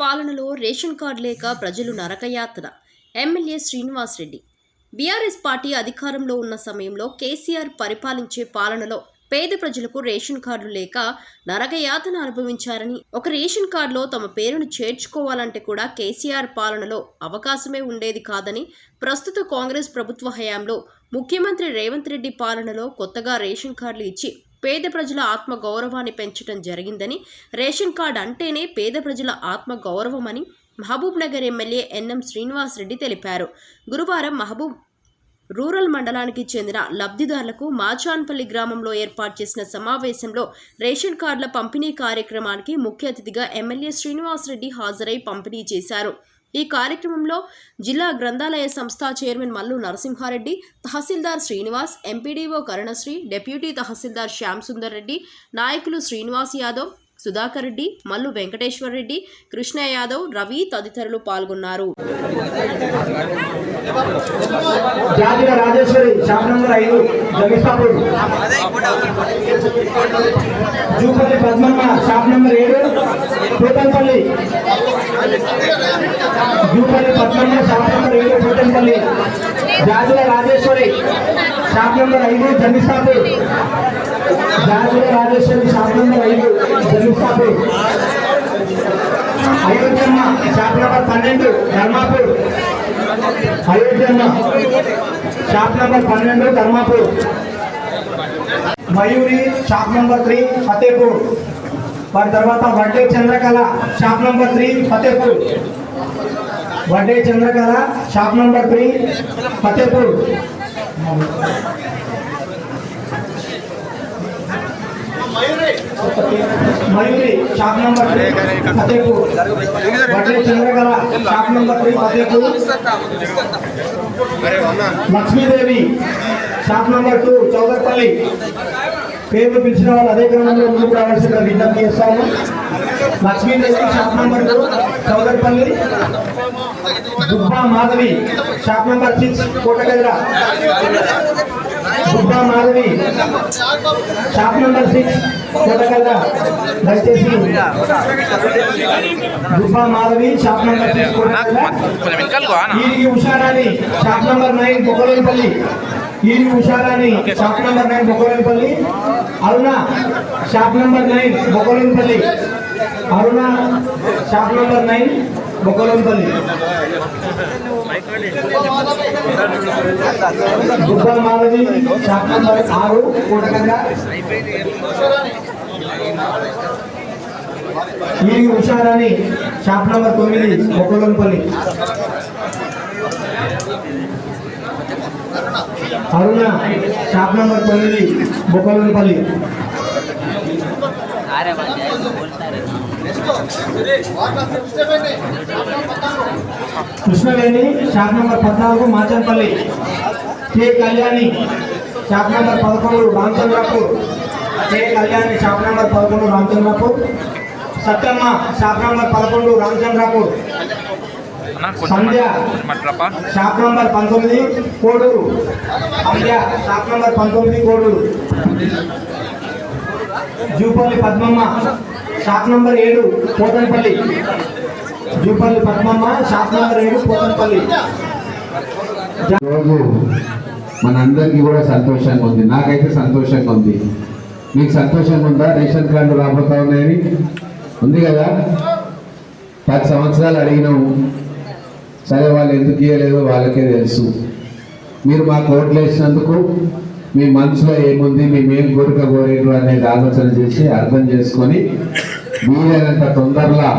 పాలనలో ration card లేక ప్రజలు నరకయాతన. ఎమ్మెల్యే శ్రీనివాస్ రెడ్డి బీఆర్ఎస్ పార్టీ అధికారంలో ఉన్న సమయంలో కేసీఆర్ పరిపాలించే పాలనలో పేద ప్రజలకు రేషన్ కార్డులు లేక నరకయాతన అనుభవించారని ఒక రేషన్ కార్డులో తమ పేరును చేర్చుకోవాలంటే కూడా కేసీఆర్ పాలనలో అవకాశమే ఉండేది కాదని ప్రస్తుత కాంగ్రెస్ ప్రభుత్వ హయాంలో ముఖ్యమంత్రి రేవంత్ రెడ్డి పాలనలో కొత్తగా రేషన్ కార్డులు ఇచ్చి పేద ప్రజల ఆత్మ గౌరవాన్ని పెంచడం జరిగిందని రేషన్ కార్డు అంటేనే పేద ప్రజల ఆత్మ గౌరవమని Mahabubnagar MLA N M Srinivas Reddy తెలిపారు. గురువారం మహబూబ్ రూరల్ మండలానికి చెందిన లబ్ధిదారులకు మాచాన్పల్లి గ్రామంలో ఏర్పాటు చేసిన సమావేశంలో రేషన్ కార్డుల పంపిణీ కార్యక్రమానికి ముఖ్య అతిథిగా ఎమ్మెల్యే శ్రీనివాసరెడ్డి హాజరై పంపిణీ చేశారు. ఈ కార్యక్రమంలో జిల్లా గ్రంథాలయ సంస్థ chairman Mallu Narasimhareddy tahsildar Srinivas MPDO Karunasri deputy tahsildar Shyam Sundar Reddy నాయకులు శ్రీనివాస్ యాదవ్ సుధాకర్ రెడ్డి మల్లు వెంకటేశ్వర్ రెడ్డి కృష్ణ యాదవ్ రవి తదితరులు పాల్గొన్నారు. రాజేశ్వరి. నెంబర్ ఐదు జగస్తాపూర్ జూపల్లి జాతీయ రాజేశ్వరి షాప్ నెంబర్ ఐదు జగస్తాపూర్ జాతిక అయోధ్యమ్మ షాప్ నెంబర్ పన్నెండు ధర్మాపూర్. అయోధ్యమ్మ షాప్ నెంబర్ పన్నెండు Dharmapur. Mayuri shop number three Fatehpur. వారి తర్వాత Vadde Chandrakala shop number three Fatehpur. Vadde Chandrakala shop number three Fatehpur. Mayuri shop number Fatehpur Vadde Chandrakala shop number three Fatehpur Lakshmidevi shop number two Chowdarpalli. పేర్లు పిలిచిన వాళ్ళు అదే క్రమంలో ముందుకు రావాల్సిన విజ్ఞప్తి చేస్తాము. Lakshmidevi shop number two Chowdaripalli Dubba Madhavi shop number six Kotagadira Dubba Madhavi shop number six Kotagalla దయచేసి Dubba Madhavi shop number six Kotagalla కొంచెం Usharani shop number nine Bokkalonipalli ఈడికి Usharani shop number nine Bokkalonipalli Aruna shop number nine Bokkalonipalli Aruna shop number nine Bokkalonipalli Dubbala Madhavi shop number ఆరు కోటగంగ ఈడికి Usharani shop number తొమ్మిది బొక్కలోనిపల్లి Aruna shop number తొమ్మిది బొక్కలపల్లి Krishnaveni shop number పద్నాలుగు Machampalli K Kalyani shop number పదకొండు Ramachandrapur. K Kalyani shop number పదకొండు Ramachandrapur. Satyamma shop number పదకొండు రామచంద్రపూర్. సంధ్య shop number పంతొమ్మిది Koduru. Shop number పంతొమ్మిది కోడూరు. జూపల్లి పద్మమ్మ షాప్ నంబర్ ఏడు పోతనపల్లి. జూపల్లి పద్మమ్మ షాప్ నంబర్ ఏడు పోతనపల్లి. రోజు మనందరికీ కూడా సంతోషంగా ఉంది. నాకైతే సంతోషంగా ఉంది. మీకు సంతోషంగా ఉందా? రేషన్ కార్డు రాబోతా ఉన్నాయని? ఉంది కదా? పది సంవత్సరాలు అడిగినాము సరే వాళ్ళు ఎందుకు ఇవ్వలేదో వాళ్ళకే తెలుసు. మీరు మాకు ఓట్లు వేసినందుకు మీ మనసులో ఏముంది మేము కోరిక కోరేటు అనేది ఆలోచన చేసి అర్థం చేసుకొని వీలైనంత తొందరలో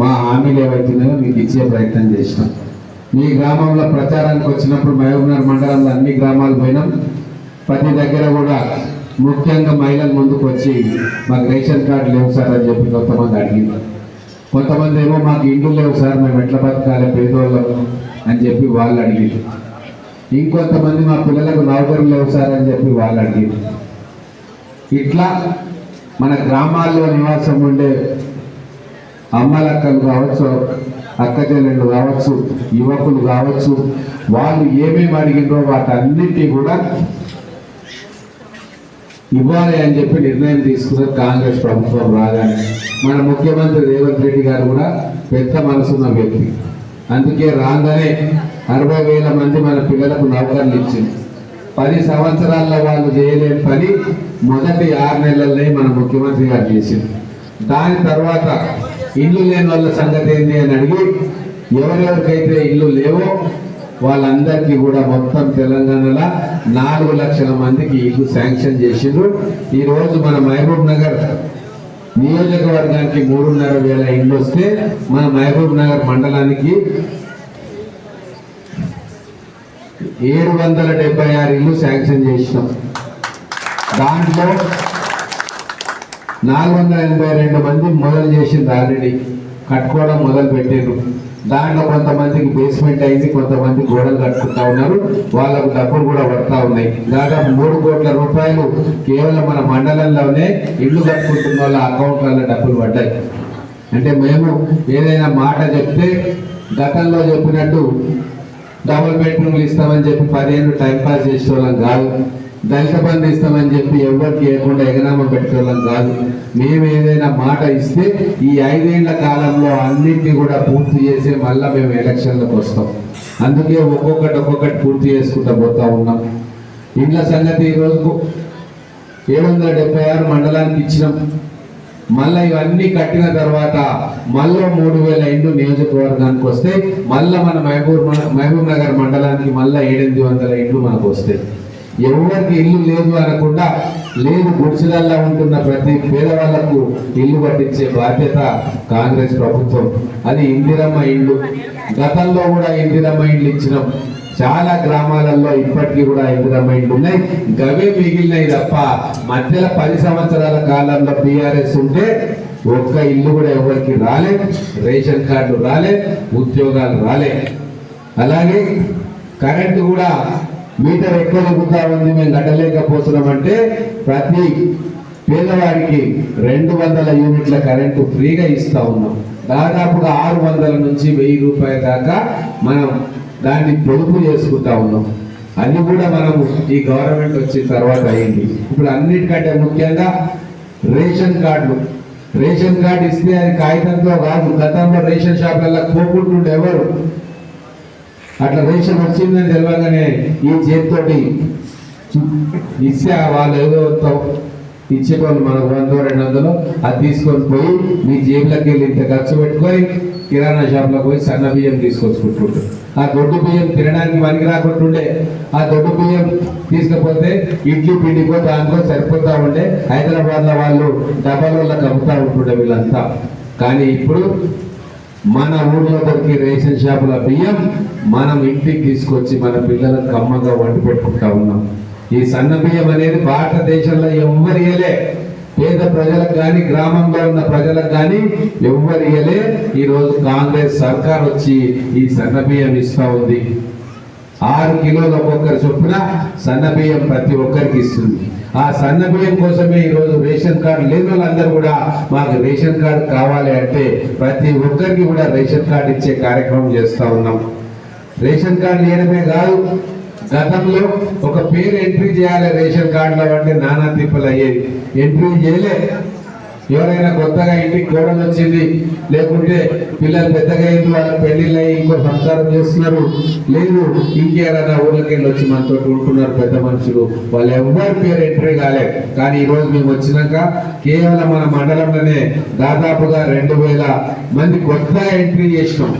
మా హామీలు ఏవైతున్నాయో మీకు ఇచ్చే ప్రయత్నం చేసినాం. మీ గ్రామంలో ప్రచారానికి వచ్చినప్పుడు మహబూబ్నగర్ మండలంలో అన్ని గ్రామాలు పోయినాం. ప్రతి దగ్గర కూడా ముఖ్యంగా మహిళలు ముందుకు వచ్చి మాకు రేషన్ కార్డు లేవు సార్ అని చెప్పి కొంతమంది అడిగింది కొంతమంది ఏమో మాకు ఇండ్లు లేవు సార్ మేము ఎట్లా బతకాలి పేదోళ్ళము అని చెప్పి వాళ్ళు అడిగారు ఇంకొంతమంది మా పిల్లలకు నౌకరులు లేవు సార్ అని చెప్పి వాళ్ళు అడిగారు ఇట్లా మన గ్రామాల్లో నివాసం ఉండే అమ్మలక్కలు కావచ్చు అక్క చెల్లెళ్ళు కావచ్చు యువకులు కావచ్చు వాళ్ళు ఏమేమి అడిగినరో వాటన్నిటి కూడా ఇవ్వాలి అని చెప్పి నిర్ణయం తీసుకున్న కాంగ్రెస్ ప్రభుత్వం రాగానే. మన ముఖ్యమంత్రి రేవంత్ రెడ్డి గారు కూడా పెద్ద మనసున్న వ్యక్తి. అందుకే రాగానే అరవై వేల మంది మన పిల్లలకు నౌకర్లు ఇచ్చింది. పది సంవత్సరాల్లో వాళ్ళు చేయలేని పని మొదటి ఆరు నెలలనే మన ముఖ్యమంత్రి గారు చేసింది. దాని తర్వాత ఇల్లు లేని వాళ్ళ సంగతి ఏంటి అని అడిగి ఎవరెవరికైతే ఇల్లు లేవో వాళ్ళందరికీ కూడా మొత్తం తెలంగాణలో నాలుగు లక్షల మందికి ఇల్లు శాంక్షన్ చేసిండ్రు. ఈరోజు మన మహబూబ్ నగర్ నియోజకవర్గానికి మూడున్నర వేల ఇల్లు వస్తే మన మహబూబ్ నగర్ మండలానికి ఏడు వందల డెబ్బై ఆరు ఇల్లు శాంక్షన్ చేసినాం. దాంట్లో నాలుగు వందల ఎనభై రెండు మంది మొదలు చేసింది ఆల్రెడీ. కట్టుకోవడం మొదలు పెట్టారు దాంట్లో కొంతమందికి బేస్మెంట్ అయింది కొంతమంది గోడలు కట్టుకుంటా ఉన్నారు. వాళ్ళకు డబ్బులు కూడా పడతా ఉన్నాయి. దాదాపు మూడు కోట్ల రూపాయలు కేవలం మన మండలంలోనే ఇల్లు కట్టుకుంటున్న వాళ్ళ అకౌంట్లలో డబ్బులు పడ్డాయి. అంటే మేము ఏదైనా మాట చెప్తే గతంలో చెప్పినట్టు డబుల్ బెడ్రూమ్లు ఇస్తామని చెప్పి పదిహేను టైం పాస్ చేసేవాళ్ళం కాదు. దళిత బంధు ఇస్తామని చెప్పి ఎవరికి ఇవ్వకుండా ఎగనామం పెట్టేవాళ్ళం కాదు. మేము ఏదైనా మాట ఇస్తే ఈ ఐదేళ్ళ కాలంలో అన్నింటినీ కూడా పూర్తి చేసి మళ్ళీ మేము ఎలక్షన్లకు వస్తాం. అందుకే ఒక్కొక్కటి ఒక్కొక్కటి పూర్తి చేసుకుంటూ పోతా ఉన్నాం. ఇండ్ల సంగతి ఈరోజు ఏడు వందల డెబ్బై ఆరు మండలానికి ఇచ్చినాం. మళ్ళీ ఇవన్నీ కట్టిన తర్వాత మళ్ళీ మూడు వేల ఇండ్లు నియోజకవర్గానికి వస్తే మళ్ళీ మన మహబూబ్ మహబూబ్ నగర్ మండలానికి మళ్ళీ ఏడెనిమిది వందల ఇండ్లు మనకు వస్తాయి. ఎవరికి ఇల్లు లేదు అనకుండా లేదు గుడిసెలల్లో ఉంటున్న ప్రతి పేదవాళ్ళకు ఇల్లు కట్టించే బాధ్యత కాంగ్రెస్ ప్రభుత్వం. అది ఇందిరమ్మ ఇల్లు. గతంలో కూడా ఇందిరమ్మ ఇల్లు ఇచ్చినాం. చాలా గ్రామాలలో ఇప్పటికీ కూడా ఇందిరమ్మ ఇండ్లు ఉన్నాయి. గవే మిగిలినాయి తప్ప మధ్యలో పది సంవత్సరాల కాలంలో టీఆర్ఎస్ ఉంటే ఒక్క ఇల్లు కూడా ఎవరికి రాలే. రేషన్ కార్డు రాలే. ఉద్యోగాలు రాలే. అలాగే కరెంటు కూడా మీటర్ ఎక్కువ ఎక్కుతా ఉంది మేము కట్టలేకపోతున్నామంటే ప్రతి పేదవాడికి రెండు వందల యూనిట్ల కరెంటు ఫ్రీగా ఇస్తా ఉన్నాం. దాదాపుగా ఆరు వందల నుంచి వెయ్యి రూపాయల దాకా మనం దాన్ని పొదుపు చేసుకుంటా ఉన్నాం. అది కూడా మనము ఈ గవర్నమెంట్ వచ్చిన తర్వాత అయింది. ఇప్పుడు అన్నిటికంటే ముఖ్యంగా రేషన్ కార్డులు. రేషన్ కార్డు ఇస్తే అది కాగితంతో కాదు గతంలో రేషన్ షాప్లలో కోకుంటుండే ఎవరు? అట్లా రేషన్ వచ్చిందని తెలియగానే ఈ చేతితోటి ఇస్తే వాళ్ళు ఏదో ఇచ్చేటోళ్ళు మన వంద రెండు వందలు అది తీసుకొని పోయి మీ జేబులోకి వెళ్ళి ఇంత ఖర్చు పెట్టుకొని కిరాణా షాప్లోకి పోయి సన్న బియ్యం తీసుకొచ్చుకుంటుంటారు ఆ దొడ్డు బియ్యం తినడానికి పనికి రాకుంటుండే. ఆ దొడ్డు బియ్యం తీసుకపోతే ఇడ్లీ పిండికో దానికో సరిపోతా ఉండే. హైదరాబాద్లో వాళ్ళు వాళ్ళు డబ్బాలలో కమ్ముతూ ఉంటుండే వీళ్ళంతా. కానీ ఇప్పుడు మన ఊర్లో దొరికి రేషన్ షాపుల బియ్యం మనం ఇంటికి తీసుకొచ్చి మన పిల్లలకు కమ్మగా వండి పెట్టుకుంటా ఉన్నాం. ఈ సన్న బియ్యం అనేది భారతదేశంలో ఎవ్వరు ఇయలే పేద ప్రజలకు కానీ గ్రామంలో ఉన్న ప్రజలకు కానీ ఎవ్వరు ఇయలే ఈరోజు కాంగ్రెస్ సర్కార్ వచ్చి ఈ సన్న బియ్యం ఇస్తా ఉంది. ఆరు కిలోల ఒక్కొక్కరు చొప్పున సన్న బియ్యం ప్రతి ఒక్కరికి ఇస్తుంది. ఆ సన్న బియ్యం కోసమే ఈరోజు రేషన్ కార్డు లేని వాళ్ళందరూ కూడా మాకు రేషన్ కార్డు కావాలి అంటే ప్రతి ఒక్కరికి కూడా రేషన్ కార్డు ఇచ్చే కార్యక్రమం చేస్తూ ఉన్నాం. రేషన్ కార్డు ఇవ్వడమే కాదు గతంలో ఒక పేరు ఎంట్రీ చేయాలి రేషన్ కార్డులో అంటే నానా తిప్పలు అయ్యేది ఎంట్రీ చేయలే. ఎవరైనా కొత్తగా ఇంటికి కోడలు వచ్చింది లేకుంటే పిల్లలు పెద్దగా అయింది వాళ్ళ పెళ్ళిళ్ళు అయ్యి ఇంకో సంసారం చేస్తున్నారు. లేదు ఇంకేమైనా ఊళ్ళకి వెళ్ళి వచ్చి మనతో ఉంటున్నారు పెద్ద మనుషులు. వాళ్ళు ఎవరి పేరు ఎంట్రీ కాలేదు కానీ ఈరోజు మేము వచ్చినాక కేవలం మన మండలంలోనే దాదాపుగా రెండు వేల మంది కొత్తగా ఎంట్రీ చేసినాం.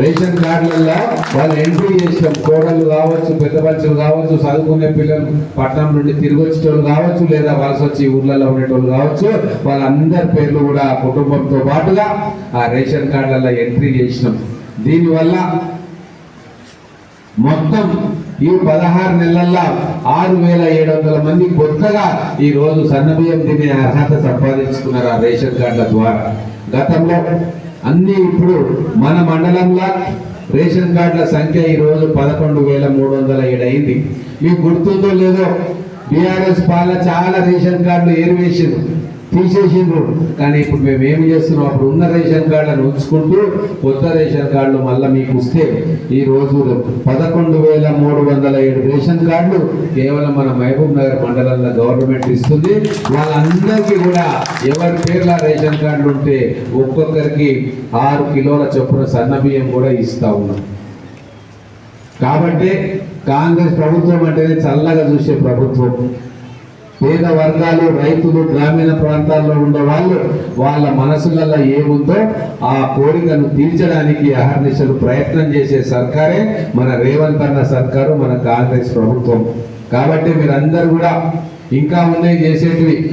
రేషన్ కార్డులలో వాళ్ళు ఎంట్రీ చేసినాం. కోడలు కావచ్చు పెద్ద మనుషులు కావచ్చు చదువుకునే పిల్లలు పట్టణం నుండి తిరిగి వచ్చేటోళ్ళు కావచ్చు లేదా వలస వచ్చి ఊర్లలో ఉండేటోళ్ళు కావచ్చు వాళ్ళందరి పేర్లు కూడా ఆ కుటుంబంతో పాటుగా ఆ రేషన్ కార్డులలో ఎంట్రీ చేసినాం. దీనివల్ల మొత్తం ఈ పదహారు నెలల్లో ఆరు వేల ఏడు వందల మంది కొత్తగా ఈ రోజు సన్నబియ్యం తినే అర్హత సంపాదించుకున్నారు ఆ రేషన్ కార్డుల ద్వారా. గతంలో అన్ని ఇప్పుడు మన మండలంలో రేషన్ కార్డుల సంఖ్య ఈరోజు పదకొండు వేల మూడు వందల ఏడు అయింది. మీకు గుర్తుందో లేదో బీఆర్ఎస్ పాలన చాలా రేషన్ కార్డులు ఏరివేసింది తీసేసిండ్రు. కానీ ఇప్పుడు మేము ఏమి చేస్తున్నాం? అప్పుడు ఉన్న రేషన్ కార్డులను ఉంచుకుంటూ కొత్త రేషన్ కార్డులు మళ్ళీ మీకు ఇస్తే ఈ రోజు పదకొండు వేల మూడు వందల ఏడు రేషన్ కార్డులు కేవలం మన మహబూబ్ నగర్ మండలంలో గవర్నమెంట్ ఇస్తుంది. వాళ్ళందరికీ కూడా ఎవరి పేర్ల రేషన్ కార్డులు ఉంటే ఒక్కొక్కరికి ఆరు కిలోల చొప్పున సన్న బియ్యం కూడా ఇస్తా ఉన్నాం. కాబట్టి కాంగ్రెస్ ప్రభుత్వం అంటేనే చల్లగా చూసే ప్రభుత్వం. పేద వర్గాలు రైతులు గ్రామీణ ప్రాంతాల్లో ఉండే వాళ్ళు వాళ్ళ మనసులలో ఏముందో ఆ కోరికను తీర్చడానికి అహర్నిశలు ప్రయత్నం చేసే సర్కారే మన రేవంత్ అన్న సర్కారు మన కాంగ్రెస్ ప్రభుత్వం. కాబట్టి మీరందరూ కూడా ఇంకా ఉన్నాయి చేసేటివి.